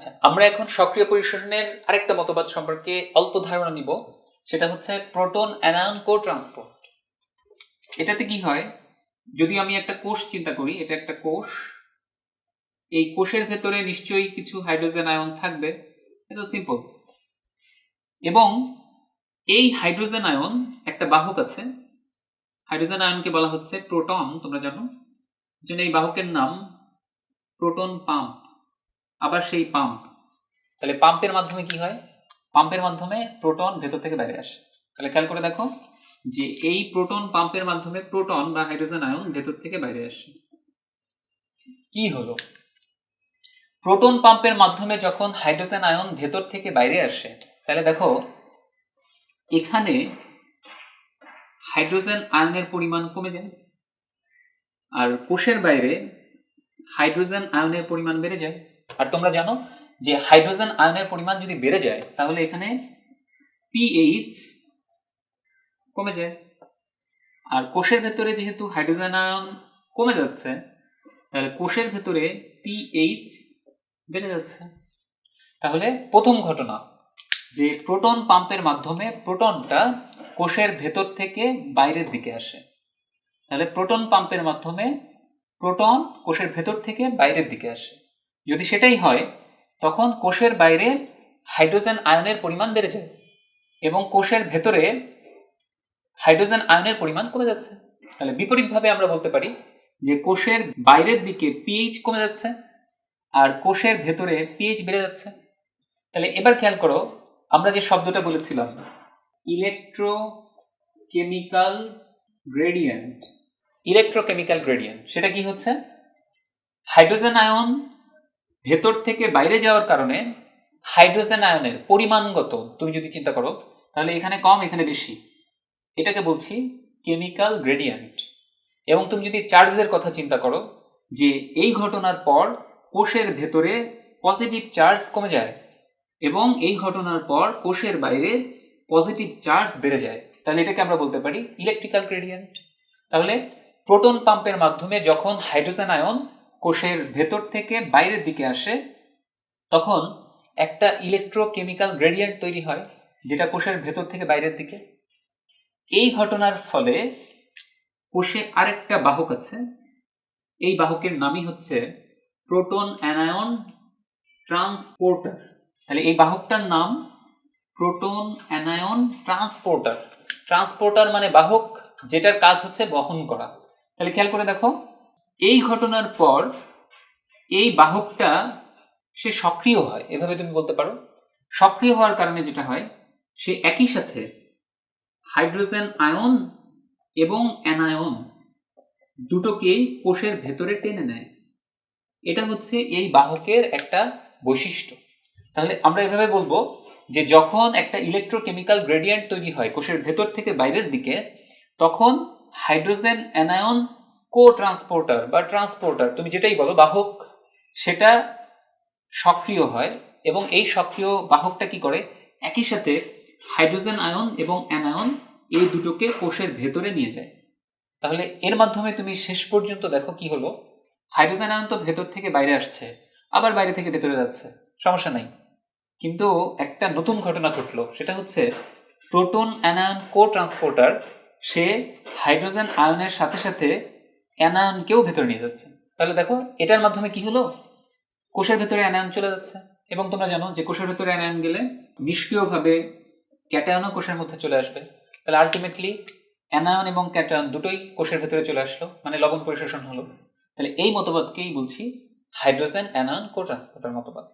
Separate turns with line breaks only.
আচ্ছা আমরা এখন সক্রিয় পরিশোষণের আরেকটা মতবাদ সম্পর্কে অল্প ধারণা নিব। সেটা হচ্ছে প্রোটন অ্যানায়ন কো ট্রান্সপোর্ট এটাতে কি হয়? যদি আমি একটা কোষ চিন্তা করি, এটা একটা কোষ, এই কোষের ভেতরে নিশ্চয়ই কিছু হাইড্রোজেন আয়ন থাকবে। এটা সিম্পল এবং এই হাইড্রোজেন আয়ন, একটা বাহক আছে। হাইড্রোজেন আয়নকে বলা হচ্ছে প্রোটন, তোমরা জানো? জন্য এই বাহকের নাম প্রোটন পাম্প। আবার সেই পাম্প তাহলে পাম্পের মাধ্যমে কি হয়? পাম্পের মাধ্যমে প্রোটন ভেতর থেকে বাইরে আসে। তাহলে খেয়াল করে দেখো যে এই প্রোটন পাম্পের মাধ্যমে প্রোটন বা হাইড্রোজেন আয়ন ভেতর থেকে বাইরে আসে। কি হলো? প্রোটন পাম্পের মাধ্যমে যখন হাইড্রোজেন আয়ন ভেতর থেকে বাইরে আসে, তাহলে দেখো এখানে হাইড্রোজেন আয়নের পরিমাণ কমে যায় আর কোষের বাইরে হাইড্রোজেন আয়নের পরিমাণ বেড়ে যায়। আর তোমরা জানো যে হাইড্রোজেন আয়নের পরিমাণ যদি বেড়ে যায়, তাহলে এখানে পিএইচ কমে যায়। আর কোষের ভেতরে যেহেতু হাইড্রোজেন আয়ন কমে যাচ্ছে, তাহলে কোষের ভেতরে পিএইচ বেড়ে যাচ্ছে। তাহলে প্রথম ঘটনা, যে প্রোটন পাম্পের মাধ্যমে প্রোটনটা কোষের ভেতর থেকে বাইরের দিকে আসে। তাহলে প্রোটন পাম্পের মাধ্যমে প্রোটন কোষের ভেতর থেকে বাইরের দিকে আসে। যদি সেটাই হয়, তখন কোষের বাইরে হাইড্রোজেন আয়নের পরিমাণ বেড়ে যায় এবং কোষের ভেতরে হাইড্রোজেন আয়নের পরিমাণ কমে যাচ্ছে। তাহলে বিপরীতভাবে আমরা বলতে পারি যে কোষের বাইরের দিকে পিএইচ কমে যাচ্ছে আর কোষের ভেতরে পিএইচ বেড়ে যাচ্ছে। তাহলে এবার খেয়াল করো, আমরা যে শব্দটা বলেছিলাম ইলেকট্রোকেমিক্যাল গ্রেডিয়েন্ট ইলেকট্রোকেমিক্যাল গ্রেডিয়েন্ট সেটা কি হচ্ছে? হাইড্রোজেন আয়ন ভেতর থেকে বাইরে যাওয়ার কারণে হাইড্রোজেন আয়নের পরিমাণগত, তুমি যদি চিন্তা করো, তাহলে এখানে কম, এখানে বেশি। এটাকে বলছি কেমিক্যাল গ্রেডিয়েন্ট। এবং তুমি যদি চার্জের কথা চিন্তা করো, যে এই ঘটনার পর কোষের ভেতরে পজিটিভ চার্জ কমে যায় এবং এই ঘটনার পর কোষের বাইরে পজিটিভ চার্জ বেড়ে যায়, তাহলে এটাকে আমরা বলতে পারি ইলেকট্রিক্যাল গ্রেডিয়েন্ট। তাহলে প্রোটন পাম্পের মাধ্যমে যখন হাইড্রোজেন আয়ন কোষের ভেতর থেকে বাইরের দিকে আসে, তখন একটা ইলেকট্রোকেমিক্যাল গ্রেডিয়েন্ট তৈরি হয়, যেটা কোষের ভেতর থেকে বাইরের দিকে। এই ঘটনার ফলে কোষে আরেকটা বাহক আছে। এই বাহকের নামই হচ্ছে প্রোটন অ্যানায়ন ট্রান্সপোর্টার। তাহলে এই বাহকটার নাম প্রোটন অ্যানায়ন ট্রান্সপোর্টার। ট্রান্সপোর্টার মানে বাহক যেটার কাজ হচ্ছে বহন করা। তাহলে খেয়াল করে দেখো এই ঘটনার পর এই বাহকটা সে সক্রিয় হয়, এভাবে তুমি বলতে পারো। সক্রিয় হওয়ার কারণে যেটা হয়, সে একই সাথে হাইড্রোজেন আয়ন এবং অ্যানায়ন দুটোকেই কোষের ভেতরে টেনে নেয়। এটা হচ্ছে এই বাহকের একটা বৈশিষ্ট্য। তাহলে আমরা এভাবে বলব যে যখন একটা ইলেকট্রোকেমিক্যাল গ্রেডিয়েন্ট তৈরি হয় কোষের ভেতর থেকে বাইরের দিকে, তখন হাইড্রোজেন, অ্যানায়ন কো ট্রান্সপোর্টার বা ট্রান্সপোর্টার তুমি যেটাই বলো, বাহক, সেটা সক্রিয় হয় এবং এই সক্রিয় বাহকটা কি করে? একই সাথে হাইড্রোজেন আয়ন এবং অ্যানায়ন এই দুটোকে কোষের ভেতরে নিয়ে যায়। তাহলে এর মাধ্যমে তুমি শেষ পর্যন্ত দেখো কি হলো? হাইড্রোজেন আয়ন তো ভেতর থেকে বাইরে আসছে, আবার বাইরে থেকে ভেতরে যাচ্ছে, সমস্যা নাই। কিন্তু একটা নতুন ঘটনা ঘটলো, সেটা হচ্ছে প্রোটন অ্যানায়ন কো ট্রান্সপোর্টার সে হাইড্রোজেন আয়নের সাথে সাথে অ্যানায়নকেও ভেতরে নিয়ে যাচ্ছে। তাহলে দেখো, এটার মাধ্যমে কি হলো? কোষের ভেতরে অ্যানায়ন চলে যাচ্ছে। এবং তোমরা জানো যে কোষের ভেতরে অ্যানায়ন গেলে নিষ্ক্রিয়ভাবে ক্যাটায়নও কোষের মধ্যে চলে আসবে। তাহলে আলটিমেটলি অ্যানায়ন এবং ক্যাটায়ন দুটোই কোষের ভেতরে চলে আসলো মানে লবণ পরিশোষণ হলো। তাহলে এই মতবাদকেই বলছি, হাইড্রোজেন, অ্যানায়ন কো ট্রান্সপোর্টার মতবাদ।